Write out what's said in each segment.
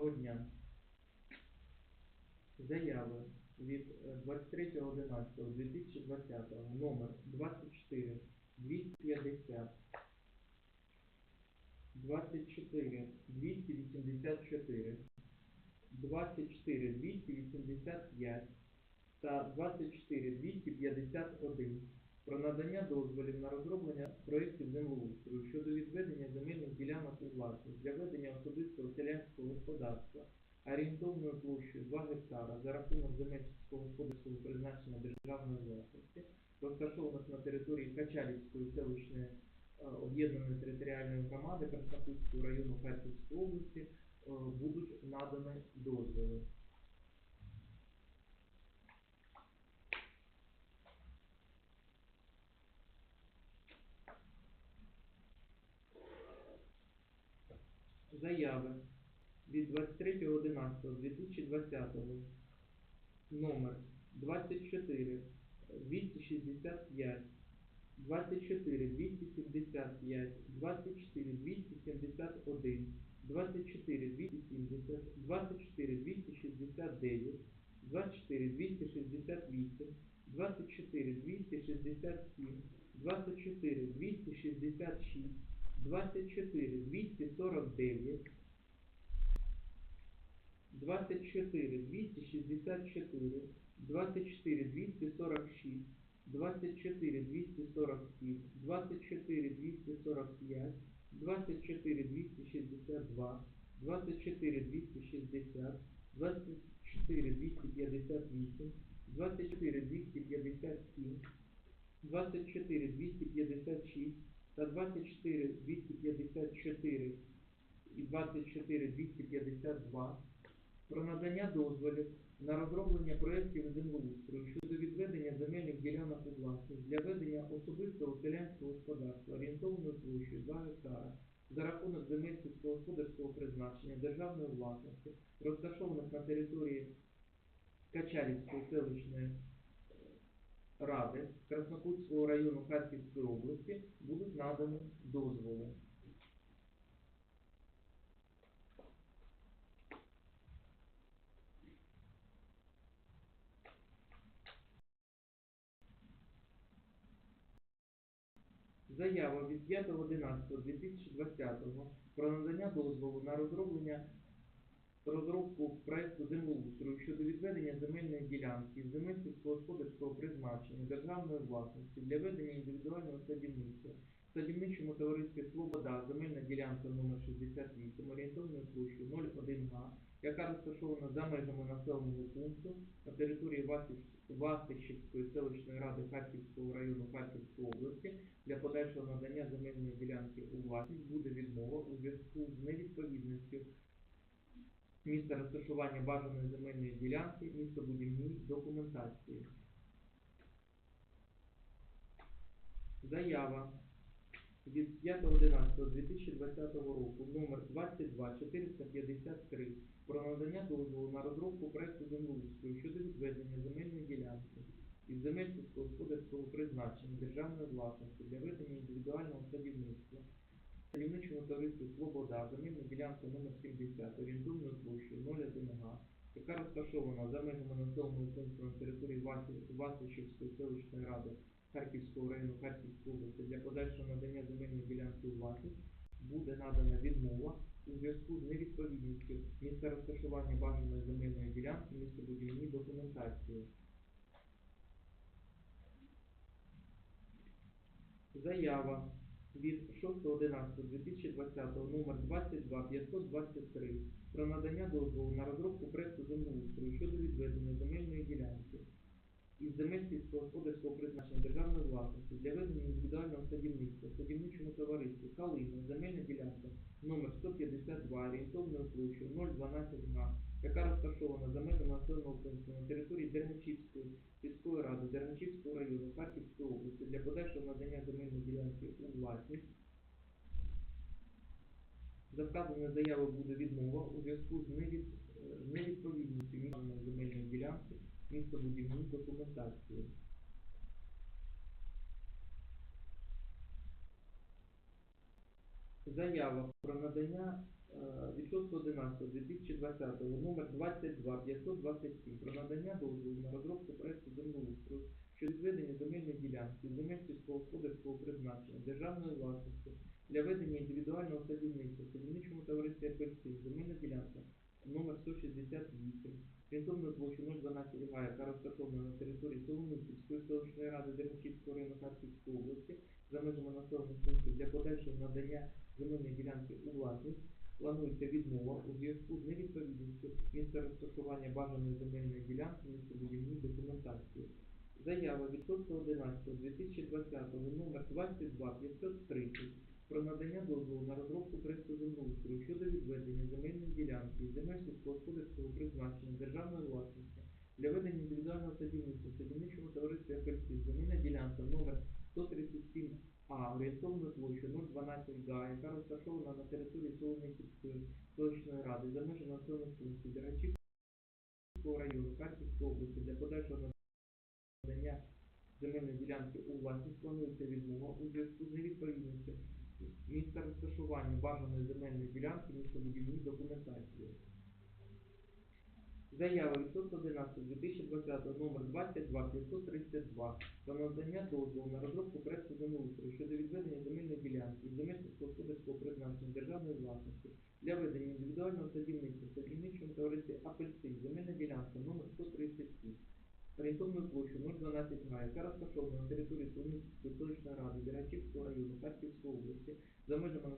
Доброго дня. Заяви від е, 23.11.2020 номер 24 250 24 284 24 285 та 24 251 про надання дозволів на розроблення проєктів землеустрою щодо відведення земельних ділянок у власність для ведення особистого селянського господарства орієнтовною площею 2 гектара за рахунок земель сільськогосподарського призначення державної власності, розташованих на території Качалівської селищної е, об'єднаної територіальної громади Краснопутського району Харківської області, е, будуть надані дозволи. Заяви від 23.11.2020 номер 24 265 24 275 24 271 24 270 24 269 24 268 24 267 24 266 24 249 24 264 24 246 24 247 24 245 24 262 24 260 24 258 24 257 24 256 та 24 254 і 24 252 про надання дозволів на розроблення проєктів землеустрою щодо відведення земельних ділянок у власність для ведення особистого селянського господарства орієнтовною площею 2 гектара за рахунок земель сільськогосподарського призначення державної власності, розташованих на території Качарівської селищної ради Краснокутського району Харківської області будуть надані дозволи. Заява від 5.11.2020 про надання дозволу на розроблення розробку проекту землеустрою щодо відведення земельної ділянки земель сільськогосподарського призначення державної власності для ведення індивідуального садівництва в садівничому товаристві Свобода земельна ділянка номер 68 орієнтовною площею 01 га, яка розташована за межами населеного пункту на території Васищівської селищної ради Харківського району Харківської області для подальшого надання земельної ділянки у власність. Буде відмова у зв'язку з невідповідністю місця розташування бажаної земельної ділянки, містобудівній документації. Заява від 5.11.2020 року номер 22453 про надання дозволу на розробку проекту землеустрою щодо відведення земельної ділянки із земель сільськогосподарського призначення державної власності для ведення індивідуального садівництва Садівничому товаристві Свобода, земельна ділянка номер 70, орієнтовною площею 01 га, яка розташована за межами населеного пункту на території Васильчівської селищної ради Харківського району Харківської області для подальшого надання земельної ділянки у власність, буде надана відмова у зв'язку з невідповідністю місця розташування бажаної земельної ділянки містобудівній документації. Заява від 6.11.2020 номер 22523 про надання дозволу на розробку проекту землеустрою щодо відведення земельної ділянки із земель сільськогосподарського призначення державної власності для ведення індивідуального садівництва садівничому товаристві Калина, земельна ділянка номер 152 орієнтовною площею 012 га, яка розташована за межами населеного пункту на території Дерничівської сільської ради Дерничівського району Харківської області для подальшого надання земельної ділянки у власність. За вказаною заявою буде відмова у зв'язку з невід... з невідповідністю місцевої земельної ділянки містобудівній документації. Заява про надання від 6.11.2020 номер 22 527 про надання дозволу на розробку проекту землеустрою щодо відведення земельної ділянки, земель сільськогосподарського призначення, державної власності для ведення індивідуального садівництва, садівничому товаристві «Апельсин», земельна ділянка номер 168, орієнтовною площею 012 га, яка розташована на території Соломисівської селищної ради Дермачівського району Харківської області, за межами населених пунктів для подальшого надання земельної ділянки у власність, планується відмова у зв'язку з невідповідністю місця розташування бажаної земельної ділянки містобудівній документації. Заява від 6.11.2020 номер 22 530 про надання дозволу на розробку проекту землеустрою щодо відведення земельної ділянки земель сільськогосподарського призначення державної власності для ведення індивідуального садівництва садівничому товаристві «Апельсин». Земельна ділянка номер 137 А орієнтовною площею 012 га, яка розташована на території Солом'янської селищної ради за межами населених пунктів Дерачівського району Харківської області для подальшого надання земельної ділянки у власність планується відмова у зв'язку з невідповідністю місця розташування бажаної земельної ділянки містобудівній документації. Заява від 2020 номер 22 532 про надання дозволу на розробку проекту землеустрою щодо відведення земельної ділянки і земель сільськогосподарського призначення державної власності для ведення індивідуального садівництва садівничому товаристві «Апельсин», земельна ділянка номер 137, орієнтовною площею 012 га, яка розташована на території Солом'янської селищної ради Дерачівського району Харківської області за межами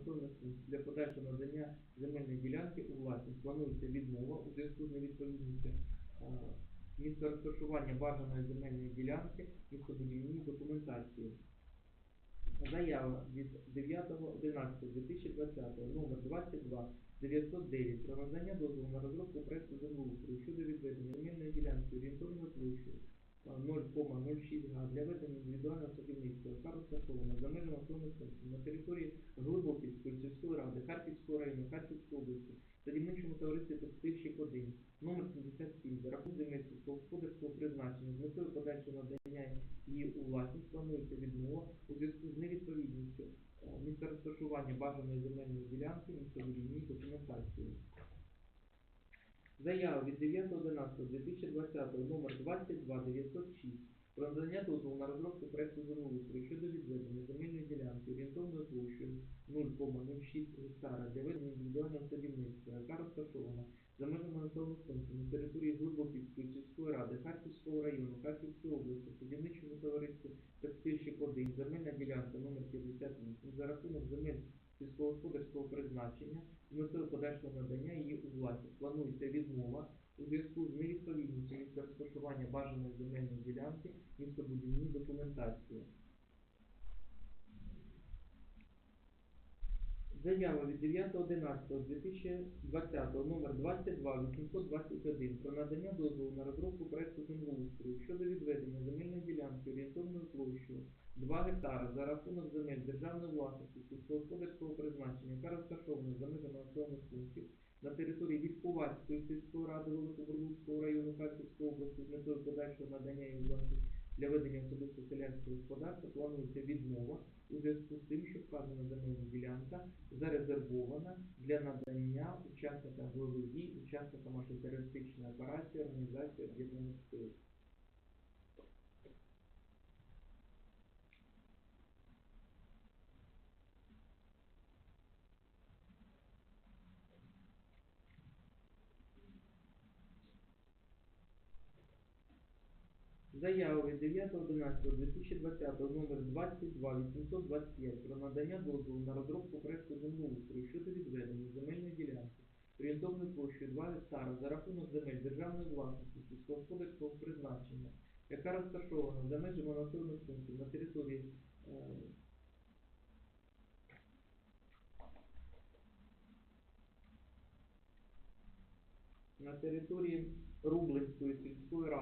для подальшого надання земельної ділянки у власність планується відмова у зв'язку з невідповідністю е, місця розташування бажаної земельної ділянки містобудівній документації. Заява від 9.11.2020 номер 22 909 про надання дозволу на розробку проекту землеустрою щодо відведення земельної ділянки орієнтовною площею е, 0,06 га для ведення індивідуального садівництва, яка розташована за межами населених пунктів на території Глибоківської сільської ради Харківського району Харківської області, садівничому товаристві «Текстильщик 1» номер 77 за рахунок земель сільськогосподарського призначення з метою подальшого надання її у власність планується відмова у зв'язку з невідповідністю е, місця розташування бажаної земельної ділянки містобудівній документації. Заява від 9.11.2020 номер 22 906 про надання дозволу на розробку проекту землеустрою щодо відведення земельної ділянки орієнтовною площею 0,06 гектара для ведення індивідуального садівництва, яка розташована за межами населених пунктів на території Глибоківської сільської ради Харківського району Харківської області, садівничому товаристві «Текстильщик 1», земельна ділянка номер 58 за рахунок земель сільськогосподарського призначення з метою подальшого надання її у власність. Планується відмова у зв'язку з невідповідністю місця розташування бажаної земельної ділянки містобудівній документації. Заява від 9.11.2020 номер 22 821 про надання дозволу на розробку проекту землеустрою щодо відведення земельної ділянки орієнтовною площею 2 гектара за рахунок земель державної власності сільськогосподарського призначення, яка розташована за межами населених пунктів на території Вільховацької сільської ради Великобурлуцького району Харківської області з метою подальшого надання їм власності для ведення особисто селянського господарства планується відмова у зв'язку з тим, що вказана земельна ділянка зарезервована для надання учасникам бойових дій, учасникам антитерористичної операції Організації Об'єднаних Сил. Заява від 9.11.2020 номер 22 825 про надання дозволу на розробку проекту землеустрою щодо відведення земельної ділянки орієнтовною площею 2 гектара за рахунок земель державної власності сільськогосподарського призначення, яка розташована за межами населених пунктів на території е, на території Рублинської сільської ради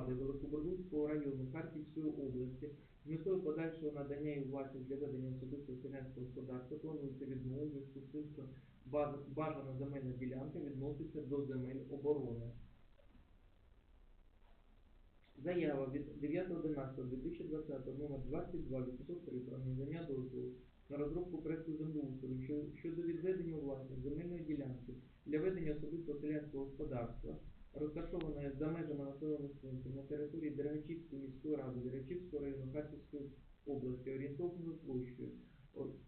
ради Великобурлуцького району Харківської області з метою подальшого надання їм власність для ведення особистого селянського господарства планується тим, що бажана земельна ділянка відноситься до земель оборони. Заява від 9.11.2020 номер 22 803 про надання дозволу на розробку проекту землеустрою щодо відведення у власність земельної ділянки для ведення особистого селянського господарства, розташованої за межами населених пунктів на території Дергачівської міської ради, Дергачівського району Харківської області, орієнтовною площею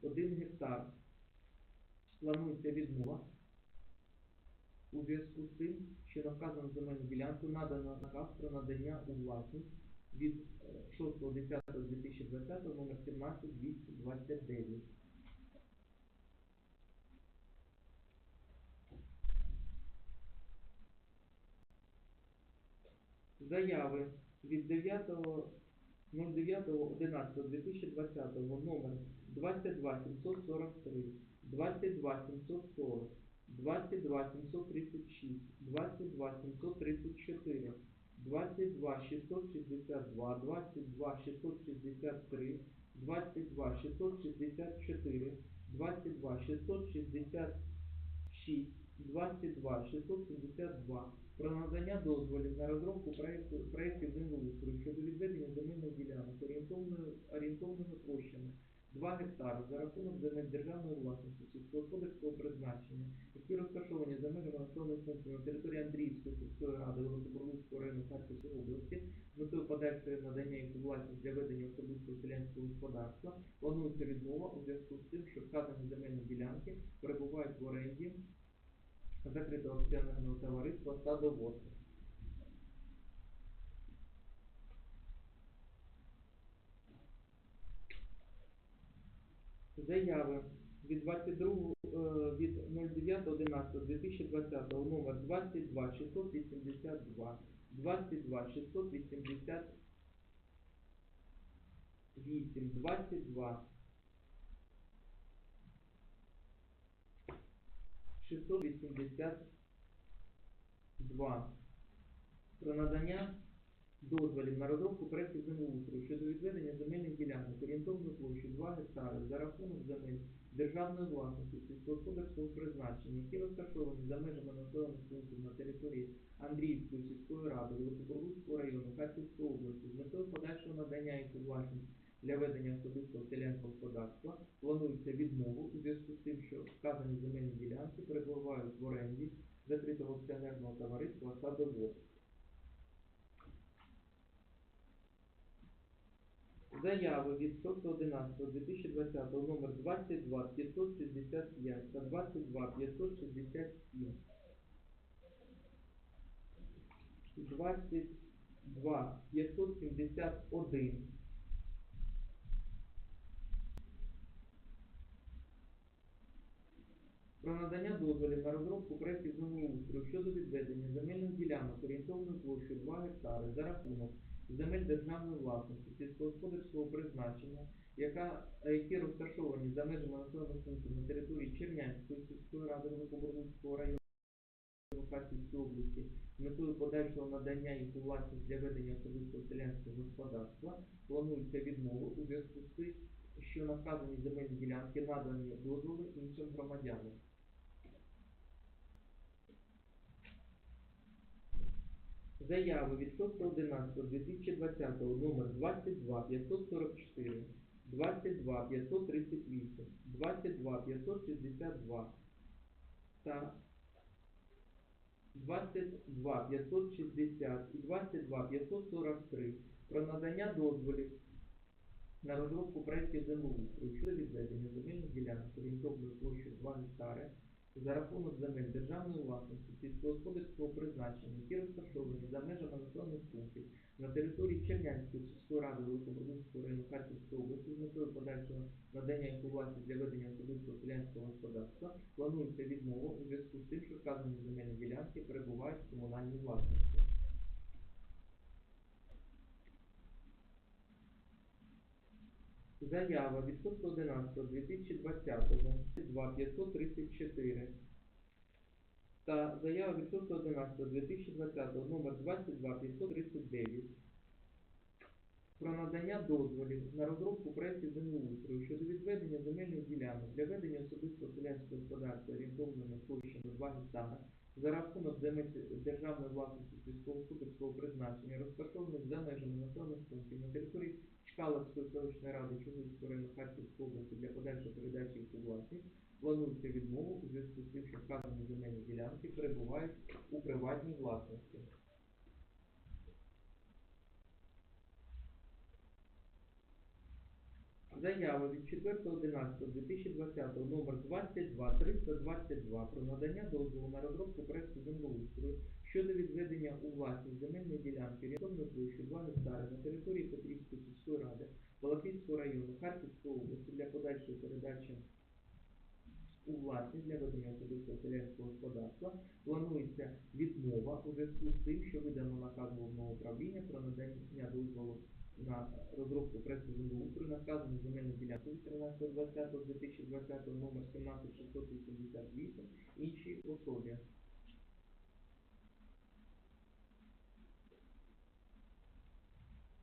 1 гектар. Планується відмова у зв'язку з тим, що на вказану земельну ділянку надано наказ про надання у власність від е, 6.10.2020 номер 17229. Заяви від 9.09.11.2020 номер 22743, 22740, 22736, 22734, 22662, 22663, 22664, 22666, 22672 про надання дозволів на розробку проекту, проектів землеустрою щодо відведення земельних ділянок орієнтовною, орієнтовними площами 2 гектари за рахунок земель державної власності сільськогосподарського призначення, які розташовані за межами населених пунктів на території Андріївської сільської ради Великобурлуцького району Харківської області з метою подальшої надання їх власність для ведення особистого селянського господарства, планується відмова у зв'язку з тим, що вказані земельні ділянки перебувають в оренді закритого акціонерного товариства та «Садовод». Заяви від 22, е, від 09.11.2020 номер 22 682, 22 688, 22 682 про надання дозволів на розробку проектів землеустрою щодо відведення земельних ділянок орієнтовною площею 2 гектари за рахунок земель державної власності сільськогосподарського призначення, які розташовані за межами населених пунктів на території Андріївської сільської ради Великобурлуцького району Харківської області з метою подальшого надання їх у власність для ведення особистого селянського господарства планується відмову у зв'язку з тим, що вказані земельні ділянки перебувають в оренді закритого акціонерного товариства «Садовод». Заяви від 6.11.2020 номер 22 565 та 22 567 22 571 про надання дозволів на розробку проєктів землеустрою щодо відведення земельних ділянок орієнтовною площею 2 гектари за рахунок земель державної власності сільськогосподарського призначення, яка, е, які розташовані за межами населених пунктів на території Чернянської сільської ради Великобурлуцького району Харківської області з метою подальшого надання їх у власність для ведення особистого селянського господарства планується відмова у зв'язку з тим, що на вказані земельні ділянки надані дозволи іншим громадянам. Заяви від 6.11.2020 номер 22 544, 22 538, 22 562 та 22 560 і 22 543 про надання дозволів на розробку проєктів землеустрою щодо відведення земельних ділянок орієнтовною площею 2 гектари за рахунок земель державної власності сільськогосподарського призначення, які розташовані за межами населених пунктів на території Чернянської сільської ради Великобурлуцького району Харківської області з метою подальшого надання їх у власність для ведення особистого селянського господарства, планується відмова у зв'язку з тим, що вказані земельні ділянки перебувають в комунальній власності. Заява від 6.11.2020 2 534 та заява від 6.11.2020 номер 22 539 про надання дозволів на розробку проєктів землеустрою щодо відведення земельних ділянок для ведення особистого селянського господарства орієнтовними площами 2 гектара за рахунок державної власності сільськогосподарського призначення, розташованих за межами населених пунктів на території Чкаловської селищної ради Чугуївського району Харківської області для подальшої передачі їх у власність планується відмову у зв'язку з тим, що вказані земельні ділянки перебувають у приватній власності. Заява від 4.11.2020 номер 22322 про надання дозволу на розробку проекту землеустрою щодо відведення у власність земельної ділянки орієнтовною площею 2 гектари на території Петрівської сільської ради Балаклійського району Харківської області для подальшої передачі у власність для ведення особистого селянського господарства. Планується відмова у зв'язку з тим, що видано наказ головного управління про надання дозволу на розробку проекту землеустрою на вказану земельну ділянку від 13.20.2020 номер 17688 іншій особі.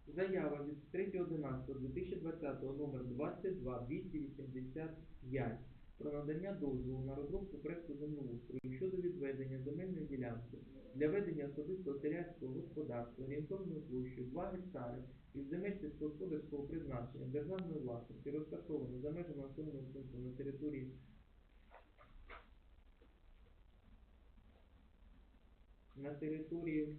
Заява від 3.11.2020 номер 22285 про надання дозволу на розробку проекту землеустрою щодо відведення земельної ділянки для ведення особистого селянського господарства орієнтовною площею 2 гектари із земель сільськогосподарського призначення державної власності розташованої за межами населеного пункту на території на території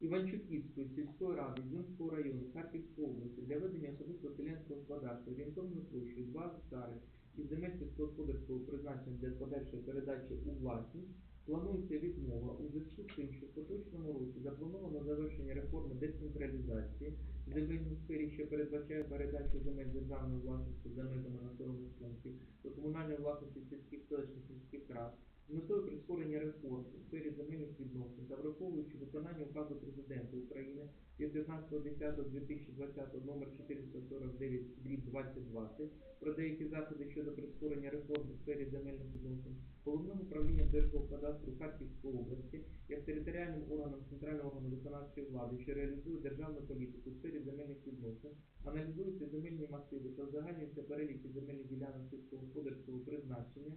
Іванчуківської сільської ради Зюнського району Харківської області для ведення особистого селянського господарства орієнтовною площею 2 гектари із земель сільськогосподарського призначення для подальшої передачі у власність планується відмова у зв'язку з тим, що в поточному році заплановано завершення реформи децентралізації в земельній сфері, що передбачає передачу земель державної власності за межами населених пунктів до комунальної власності сільських селищних міських рад метою прискорення реформ у сфері земельних відносин та враховуючи виконання указу президента України від 15.10.2020 номер 449 2020 про деякі заходи щодо прискорення реформ у сфері земельних відносин головним управлінням Держгеокадастру Харківської області як територіальним органом центрального органу виконавчої влади, що реалізує державну політику у сфері земельних відносин, аналізуються земельні масиви та узагальнюються переліки земельних ділянок сільськогосподарського призначення,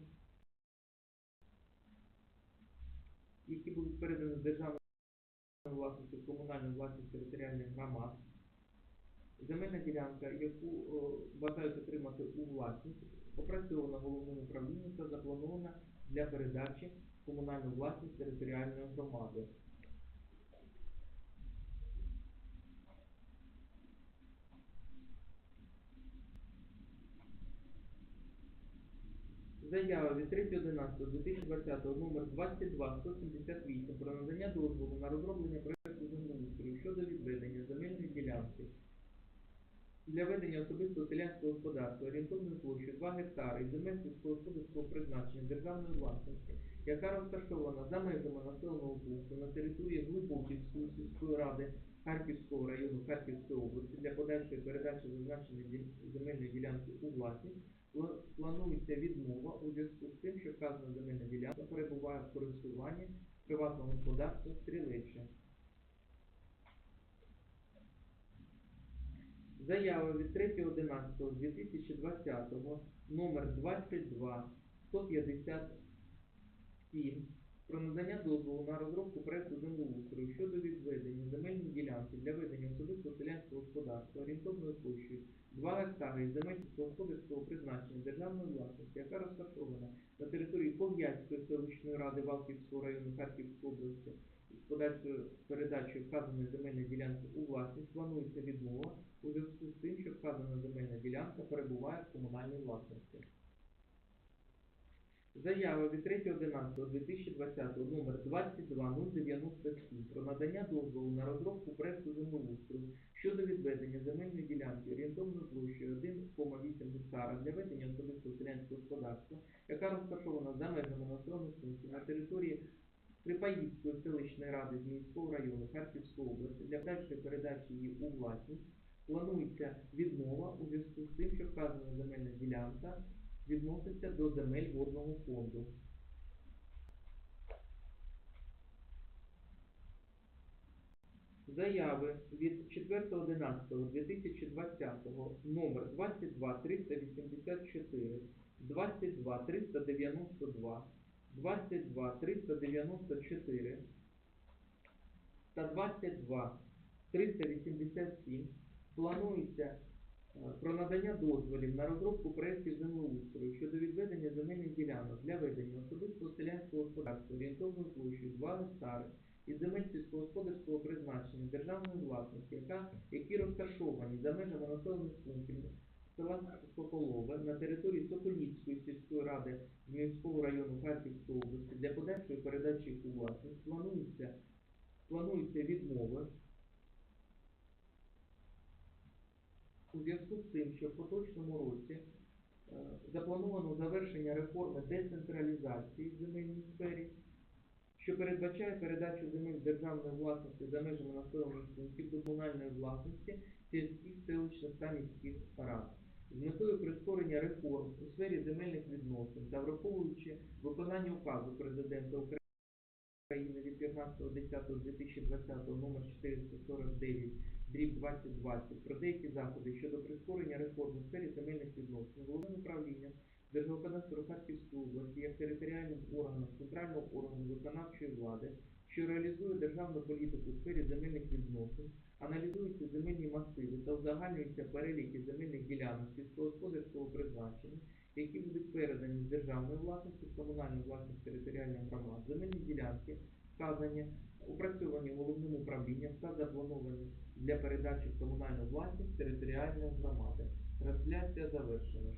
передані з державної власності в комунальну власність територіальних громад. Земельна ділянка, яку о, бажають отримати у власність, опрацьована головним управлінням та запланована для передачі комунальну власність територіальної громади. Заява від 3.11.2020 номер 22178 про надання дозволу на розроблення проекту землеустрою щодо відведення земельної ділянки для ведення особистого селянського господарства орієнтовною площею 2 гектари земель сільськогосподарського призначення державної власності, яка розташована за межами населеного пункту на території Глибоківської сільської ради Харківського району Харківської області для подальшої передачі зазначеної земельної ділянки у власність, планується відмова у зв'язку з тим, що вказана земельна ділянка перебуває в користуванні приватного господарства стрілище. Заява від 3.11.2020 номер 22 157 про надання дозволу на розробку проекту землеустрою щодо відведення земельної ділянки для ведення особистого селянського господарства орієнтовною площею 2 гектари земель сільськогосподарського призначення державної власності, яка розташована на території Пов'язької селищної ради Валківського району Харківської області з подальшою передачею вказаної земельної ділянки у власність планується відмова у зв'язку з тим, що вказана земельна ділянка перебуває в комунальній власності. Заява від 3.11.2020 номер 22097 про надання дозволу на розробку проекту землеустрою щодо відведення земельної ділянки орієнтовною площею 1,8 гектара для ведення особистого селянського господарства, яка розташована за межами населених пунктів на території Крипаївської селищної ради Зміївського району Харківської області. Для подальшої передачі її у власність планується відмова у зв'язку з тим, що вказана земельна ділянка відноситься до земель водного фонду. Заяви від 4.11.2020 номер 22384, 22392, 22394 та 22 387 планується про надання дозволів на розробку проєктів землеустрою щодо відведення земельних ділянок для ведення особистого селянського господарства орієнтовною площею 2 гектари із земель сільськогосподарського призначення державної власності, яка, які розташовані за межами населених пунктів села Соколове на території Соколівської сільської ради Зміївського району Харківської області для подальшої передачі у власність. Планується, планується відмови у зв'язку з тим, що в поточному році е, заплановано завершення реформи децентралізації в земельній сфері, що передбачає передачу земель державної власності за межами населених пунктів до комунальної власності сільських селищних та міських рад. З метою прискорення реформ у сфері земельних відносин та враховуючи виконання указу президента України від 15.10.2020 номер 449 дріб 2020 про деякі заходи щодо прискорення реформ у сфері земельних відносин головним управлінням Держгеокадастру Харківської області як територіальним органом центрального органу виконавчої влади, що реалізує державну політику у сфері земельних відносин, аналізуються земельні масиви та узагальнюються переліки земельних ділянок сільськогосподарського призначення, які будуть передані з державної власності в комунальну власність територіальних громад. Земельні ділянки вказані, опрацьовані головним управлінням та заплановані для передачі в власність територіальної громади. Трансляція завершена.